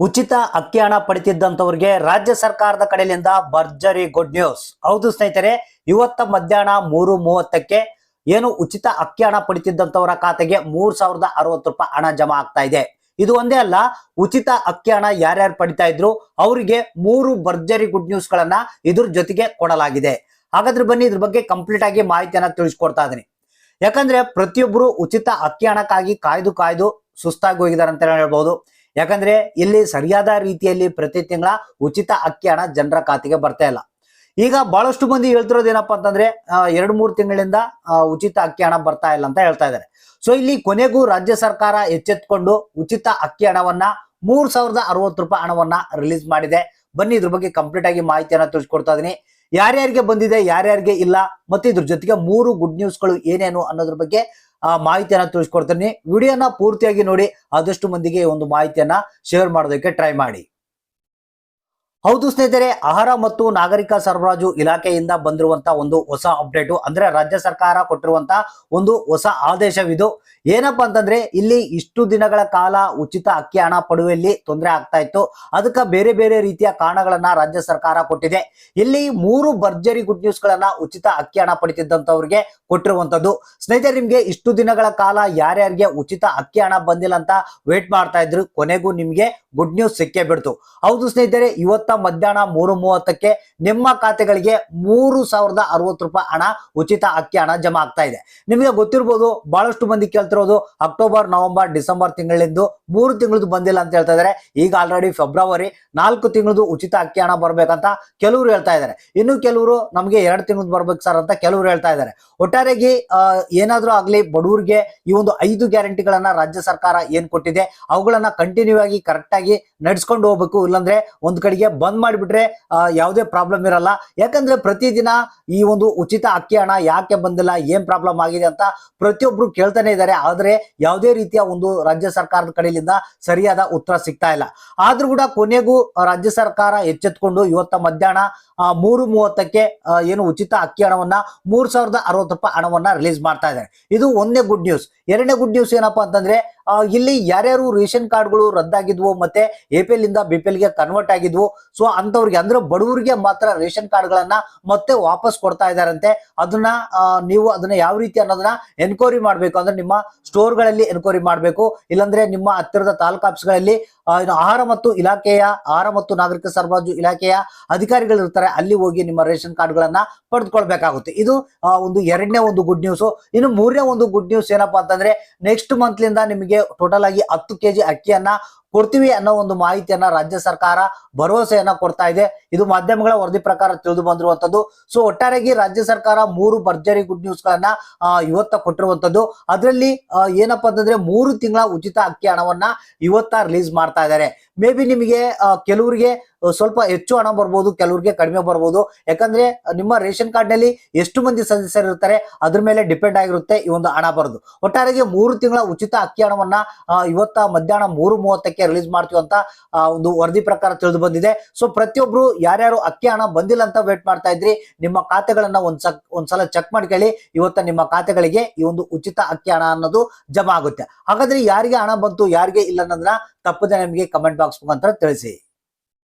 ಉಚಿತ ಅಕ್ಕಿ ಹಣ ಪಡಿತಿದ್ದಂಥವ್ರಿಗೆ ರಾಜ್ಯ ಸರ್ಕಾರದ ಕಡೆಯಿಂದ ಭರ್ಜರಿ ಗುಡ್ ನ್ಯೂಸ್ ಹೌದು ಸ್ನೇಹಿತರೆ, ಇವತ್ತ ಮಧ್ಯಾಹ್ನ ಮೂರು ಮೂವತ್ತಕ್ಕೆ ಏನು ಉಚಿತ ಅಕ್ಕಿ ಹಣ ಪಡಿತಿದ್ದಂಥವರ ಖಾತೆಗೆ ಮೂರ್ ಸಾವಿರದ ಅರವತ್ತು ರೂಪಾಯಿ ಹಣ ಜಮಾ ಆಗ್ತಾ ಇದೆ. ಇದು ಒಂದೇ ಅಲ್ಲ, ಉಚಿತ ಅಕ್ಕಿ ಹಣ ಯಾರ್ಯಾರು ಪಡಿತಾ ಇದ್ರು, ಅವರಿಗೆ ಮೂರು ಭರ್ಜರಿ ಗುಡ್ ನ್ಯೂಸ್ ಗಳನ್ನ ಇದ್ರ ಜೊತೆಗೆ ಕೊಡಲಾಗಿದೆ. ಹಾಗಾದ್ರೆ ಬನ್ನಿ, ಇದ್ರ ಬಗ್ಗೆ ಕಂಪ್ಲೀಟ್ ಆಗಿ ಮಾಹಿತಿಯನ್ನ ತಿಳಿಸ್ಕೊಡ್ತಾ ಇದೀನಿ ಯಾಕಂದ್ರೆ ಪ್ರತಿಯೊಬ್ಬರು ಉಚಿತ ಅಕ್ಕಿ ಹಣಕ್ಕಾಗಿ ಕಾಯ್ದು ಕಾಯ್ದು ಸುಸ್ತಾಗಿ ಹೋಗಿದ್ದಾರೆ ಅಂತ ಹೇಳ್ಬಹುದು ಯಾಕಂದ್ರೆ ಇಲ್ಲಿ ಸರಿಯಾದ ರೀತಿಯಲ್ಲಿ ಪ್ರತಿ ತಿಂಗಳ ಉಚಿತ ಅಕ್ಕಿ ಹಣ ಜನರ ಖಾತೆಗೆ ಬರ್ತಾ ಇಲ್ಲ. ಈಗ ಬಹಳಷ್ಟು ಮಂದಿ ಹೇಳ್ತಿರೋದು ಏನಪ್ಪಾ ಅಂತಂದ್ರೆ ಎರಡ್ ಮೂರು ತಿಂಗಳಿಂದ ಉಚಿತ ಅಕ್ಕಿ ಹಣ ಬರ್ತಾ ಇಲ್ಲ ಅಂತ ಹೇಳ್ತಾ ಇದ್ದಾರೆ. ಸೊ ಇಲ್ಲಿ ಕೊನೆಗೂ ರಾಜ್ಯ ಸರ್ಕಾರ ಎಚ್ಚೆತ್ಕೊಂಡು ಉಚಿತ ಅಕ್ಕಿ ಹಣವನ್ನ ಮೂರ್ ಸಾವಿರದ ಅರವತ್ತು ರೂಪಾಯಿ ಹಣವನ್ನ ರಿಲೀಸ್ ಮಾಡಿದೆ. ಬನ್ನಿ, ಇದ್ರ ಬಗ್ಗೆ ಕಂಪ್ಲೀಟ್ ಆಗಿ ಮಾಹಿತಿಯನ್ನ ತಿಳಿಸ್ಕೊಡ್ತಾ ಇದೀನಿ. ಯಾರ್ಯಾರಿಗೆ ಬಂದಿದೆ, ಯಾರ್ಯಾರಿಗೆ ಇಲ್ಲ, ಮತ್ತೆ ಇದ್ರ ಜೊತೆಗೆ ಮೂರು ಗುಡ್ ನ್ಯೂಸ್ಗಳು ಏನೇನು ಅನ್ನೋದ್ರ ಬಗ್ಗೆ ಆ ಮಾಹಿತಿಯನ್ನ ತಿಳಿಸ್ಕೊಡ್ತೀನಿ. ವಿಡಿಯೋನ ಪೂರ್ತಿಯಾಗಿ ನೋಡಿ ಆದಷ್ಟು ಮಂದಿಗೆ ಒಂದು ಮಾಹಿತಿಯನ್ನ ಶೇರ್ ಮಾಡೋದಕ್ಕೆ ಟ್ರೈ ಮಾಡಿ. ಹೌದು ಸ್ನೇಹಿತರೆ, ಆಹಾರ ಮತ್ತು ನಾಗರಿಕ ಸರಬರಾಜು ಇಲಾಖೆಯಿಂದ ಬಂದಿರುವಂತಹ ಒಂದು ಹೊಸ ಅಪ್ಡೇಟ್ ಅಂದ್ರೆ ರಾಜ್ಯ ಸರ್ಕಾರ ಕೊಟ್ಟಿರುವಂತ ಒಂದು ಹೊಸ ಆದೇಶವಿದು. ಏನಪ್ಪಾ ಅಂತಂದ್ರೆ, ಇಲ್ಲಿ ಇಷ್ಟು ದಿನಗಳ ಕಾಲ ಉಚಿತ ಅಕ್ಕಿ ಹಣ ಪಡುವಲ್ಲಿ ತೊಂದರೆ ಆಗ್ತಾ ಇತ್ತು. ಅದಕ್ಕೆ ಬೇರೆ ಬೇರೆ ರೀತಿಯ ಕಾರಣಗಳನ್ನ ರಾಜ್ಯ ಸರ್ಕಾರ ಕೊಟ್ಟಿದೆ. ಇಲ್ಲಿ ಮೂರು ಭರ್ಜರಿ ಗುಡ್ ನ್ಯೂಸ್ ಗಳನ್ನ ಉಚಿತ ಅಕ್ಕಿ ಹಣ ಪಡಿತಿದ್ದಂತವ್ರಿಗೆ ಕೊಟ್ಟಿರುವಂತದ್ದು ಸ್ನೇಹಿತರೆ, ನಿಮ್ಗೆ ಇಷ್ಟು ದಿನಗಳ ಕಾಲ ಯಾರ್ಯಾರಿಗೆ ಉಚಿತ ಅಕ್ಕಿ ಹಣ ಬಂದಿಲ್ಲ ಅಂತ ವೇಟ್ ಮಾಡ್ತಾ ಇದ್ರು, ಕೊನೆಗೂ ನಿಮ್ಗೆ ಗುಡ್ ನ್ಯೂಸ್ ಸಿಕ್ಕೇ ಬಿಡ್ತು. ಹೌದು ಸ್ನೇಹಿತರೆ, ಇವತ್ತ ಮಧ್ಯಾಹ್ನ ಮೂರು ಮೂವತ್ತಕ್ಕೆ ನಿಮ್ಮ ಖಾತೆಗಳಿಗೆ ಮೂರು ಸಾವಿರದ ಅರವತ್ತು ರೂಪಾಯಿ ಹಣ, ಉಚಿತ ಅಕ್ಕಿ ಹಣ ಜಮಾ ಆಗ್ತಾ ಇದೆ. ನಿಮಗೆ ಗೊತ್ತಿರ್ಬೋದು, ಬಹಳಷ್ಟು ಮಂದಿ ಕೇಳ್ತಿರೋದು ಅಕ್ಟೋಬರ್, ನವೆಂಬರ್, ಡಿಸೆಂಬರ್ ತಿಂಗಳಿಂದ ಮೂರು ತಿಂಗಳದ್ದು ಬಂದಿಲ್ಲ ಅಂತ ಹೇಳ್ತಾ ಇದಾರೆ. ಈಗ ಆಲ್ರೆಡಿ ಫೆಬ್ರವರಿ ನಾಲ್ಕು ತಿಂಗಳದು ಉಚಿತ ಅಕ್ಕಿ ಹಣ ಬರ್ಬೇಕಂತ ಕೆಲವರು ಹೇಳ್ತಾ ಇದ್ದಾರೆ ಇನ್ನು ಕೆಲವರು ನಮಗೆ ಎರಡು ತಿಂಗಳದ್ದು ಬರ್ಬೇಕು ಸರ್ ಅಂತ ಕೆಲವರು ಹೇಳ್ತಾ ಇದ್ದಾರೆ ಒಟ್ಟಾರೆಯಾಗಿ ಏನಾದ್ರೂ ಆಗ್ಲಿ ಬಡವರಿಗೆ ಈ ಒಂದು ಐದು ಗ್ಯಾರಂಟಿಗಳನ್ನ ರಾಜ್ಯ ಸರ್ಕಾರ ಏನ್ ಕೊಟ್ಟಿದೆ, ಅವುಗಳನ್ನ ಕಂಟಿನ್ಯೂ ಆಗಿ ಕರೆಕ್ಟ್ ಆಗಿ ನಡ್ಸ್ಕೊಂಡು ಹೋಗ್ಬೇಕು, ಇಲ್ಲಾಂದ್ರೆ ಒಂದ್ ಕಡೆಗೆ ಬಂದ್ ಮಾಡಿಬಿಟ್ರೆ ಯಾವುದೇ ಪ್ರಾಬ್ಲಮ್ ಇರಲ್ಲ. ಯಾಕಂದ್ರೆ ಪ್ರತಿದಿನ ಈ ಒಂದು ಉಚಿತ ಅಕ್ಕಿ ಹಣ ಯಾಕೆ ಬಂದಿಲ್ಲ, ಏನ್ ಪ್ರಾಬ್ಲಮ್ ಆಗಿದೆ ಅಂತ ಪ್ರತಿಯೊಬ್ರು ಕೇಳ್ತಾನೆ ಇದ್ದಾರೆ. ಆದ್ರೆ ಯಾವುದೇ ರೀತಿಯ ಒಂದು ರಾಜ್ಯ ಸರ್ಕಾರದ ಕಡೆಯಿಂದ ಸರಿಯಾದ ಉತ್ತರ ಸಿಗ್ತಾ ಇಲ್ಲ. ಆದ್ರೂ ಕೂಡ ಕೊನೆಗೂ ರಾಜ್ಯ ಸರ್ಕಾರ ಎಚ್ಚೆತ್ಕೊಂಡು ಇವತ್ತ ಮಧ್ಯಾಹ್ನ ಮೂರು ಮೂವತ್ತಕ್ಕೆ ಏನು ಉಚಿತ ಅಕ್ಕಿ ಹಣವನ್ನ, ಮೂರ್ ಸಾವಿರದ ಅರವತ್ತು ರೂಪಾಯಿ ಹಣವನ್ನ ರಿಲೀಸ್ ಮಾಡ್ತಾ ಇದ್ದಾರೆ. ಇದು ಒಂದೇ ಗುಡ್ ನ್ಯೂಸ್ ಎರಡನೇ ಗುಡ್ ನ್ಯೂಸ್ ಏನಪ್ಪಾ ಅಂತಂದ್ರೆ ಇಲ್ಲಿ ಯಾರ್ಯಾರು ರೇಷನ್ ಕಾರ್ಡ್ಗಳು ರದ್ದಾಗಿದ್ವು ಮತ್ತೆ ಎ ಪಿ ಎಲ್ ಇಂದ ಬಿ ಪಿ ಗೆ ಕನ್ವರ್ಟ್ ಆಗಿದ್ವು ಸೊ ಅಂತವ್ರಿಗೆ ಅಂದ್ರೆ ಬಡವರಿಗೆ ಮಾತ್ರ ರೇಷನ್ ಕಾರ್ಡ್ ಗಳನ್ನ ಮತ್ತೆ ವಾಪಸ್ ಕೊಡ್ತಾ ಇದಾರಂತೆ. ಅದನ್ನ ನೀವು ಅದನ್ನ ಯಾವ ರೀತಿ ಅನ್ನೋದನ್ನ ಎನ್ಕ್ವೈರಿ ಮಾಡ್ಬೇಕು. ಅಂದ್ರೆ ನಿಮ್ಮ ಸ್ಟೋರ್ಗಳಲ್ಲಿ ಎನ್ಕ್ವೈರಿ ಮಾಡ್ಬೇಕು. ಇಲ್ಲಾಂದ್ರೆ ನಿಮ್ಮ ಹತ್ತಿರದ ತಾಲೂಕು ಆಹಾರ ಮತ್ತು ಇಲಾಖೆಯ, ಆಹಾರ ಮತ್ತು ನಾಗರಿಕ ಸರಬರಾಜು ಇಲಾಖೆಯ ಅಧಿಕಾರಿಗಳು ಇರ್ತಾರೆ. ಅಲ್ಲಿ ಹೋಗಿ ನಿಮ್ಮ ರೇಷನ್ ಕಾರ್ಡ್ ಗಳನ್ನ ಪಡೆದುಕೊಳ್ಬೇಕಾಗುತ್ತೆ. ಇದು ಒಂದು ಎರಡನೇ ಒಂದು ಗುಡ್ ನ್ಯೂಸ್ ಇನ್ನು ಮೂರನೇ ಒಂದು ಗುಡ್ ನ್ಯೂಸ್ ಏನಪ್ಪಾ ಅಂತಂದ್ರೆ ನೆಕ್ಸ್ಟ್ ಮಂತ್ ಲಿಂದ ನಿಮಗೆ ಟೋಟಲ್ ಆಗಿ ಹತ್ತು ಕೆಜಿ ಅಕ್ಕಿಯನ್ನ ಕೊಡ್ತೀವಿ ಅನ್ನೋ ಒಂದು ಮಾಹಿತಿಯನ್ನ ರಾಜ್ಯ ಸರ್ಕಾರ ಭರವಸೆಯನ್ನ ಕೊಡ್ತಾ ಇದೆ. ಇದು ಮಾಧ್ಯಮಗಳ ವರದಿ ಪ್ರಕಾರ ತಿಳಿದು ಬಂದಿರುವಂತದ್ದು. ಸೊ ಒಟ್ಟಾರೆಯಾಗಿ ರಾಜ್ಯ ಸರ್ಕಾರ ಮೂರು ಭರ್ಜರಿ ಗುಡ್ ನ್ಯೂಸ್ ಗಳನ್ನ ಇವತ್ತ ಕೊಟ್ಟಿರುವಂತದ್ದು. ಅದರಲ್ಲಿ ಏನಪ್ಪಾ ಅಂತಂದ್ರೆ ಮೂರು ತಿಂಗಳ ಉಚಿತ ಅಕ್ಕಿ ಹಣವನ್ನ ಇವತ್ತ ರಿಲೀಸ್ ಮಾಡ್ತಾ ಇದ್ದಾರೆ. ಮೇ ಬಿ ನಿಮಗೆ ಕೆಲವರಿಗೆ ಸ್ವಲ್ಪ ಹೆಚ್ಚು ಹಣ ಬರ್ಬೋದು, ಕೆಲವರಿಗೆ ಕಡಿಮೆ ಬರ್ಬೋದು. ಯಾಕಂದ್ರೆ, ನಿಮ್ಮ ರೇಷನ್ ಕಾರ್ಡ್ನಲ್ಲಿ ಎಷ್ಟು ಮಂದಿ ಸದಸ್ಯರು ಇರ್ತಾರೆ, ಅದ್ರ ಮೇಲೆ ಡಿಪೆಂಡ್ ಆಗಿರುತ್ತೆ ಈ ಒಂದು ಹಣ ಬರೋದು. ಒಟ್ಟಾರೆಗೆ ಮೂರು ತಿಂಗಳ ಉಚಿತ ಅಕ್ಕಿ ಹಣವನ್ನ ಇವತ್ತ ಮಧ್ಯಾಹ್ನ ಮೂರು ಮೂವತ್ತಕ್ಕೆ ರಿಲೀಸ್ ಮಾಡ್ತೀವಿ ಅಂತ ಒಂದು ವರದಿ ಪ್ರಕಾರ ತಿಳಿದು ಬಂದಿದೆ. ಸೊ ಪ್ರತಿಯೊಬ್ರು ಯಾರ್ಯಾರು ಅಕ್ಕಿ ಹಣ ಬಂದಿಲ್ಲ ಅಂತ ವೇಟ್ ಮಾಡ್ತಾ ಇದ್ರಿ, ನಿಮ್ಮ ಖಾತೆಗಳನ್ನ ಒಂದ್ ಒಂದ್ಸಲ ಚೆಕ್ ಮಾಡ್ಕೊಳ್ಳಿ ಇವತ್ತ ನಿಮ್ಮ ಖಾತೆಗಳಿಗೆ ಈ ಒಂದು ಉಚಿತ ಅಕ್ಕಿ ಹಣ ಅನ್ನೋದು ಜಮಾ ಆಗುತ್ತೆ. ಹಾಗಾದ್ರೆ ಯಾರಿಗೆ ಹಣ ಬಂತು, ಯಾರಿಗೆ ಇಲ್ಲ ಅನ್ನೋದನ್ನ ತಪ್ಪದೆ ನಿಮಗೆ ಕಮೆಂಟ್ ಬಾಕ್ಸ್ ಮುಖಾಂತರ ತಿಳಿಸಿ.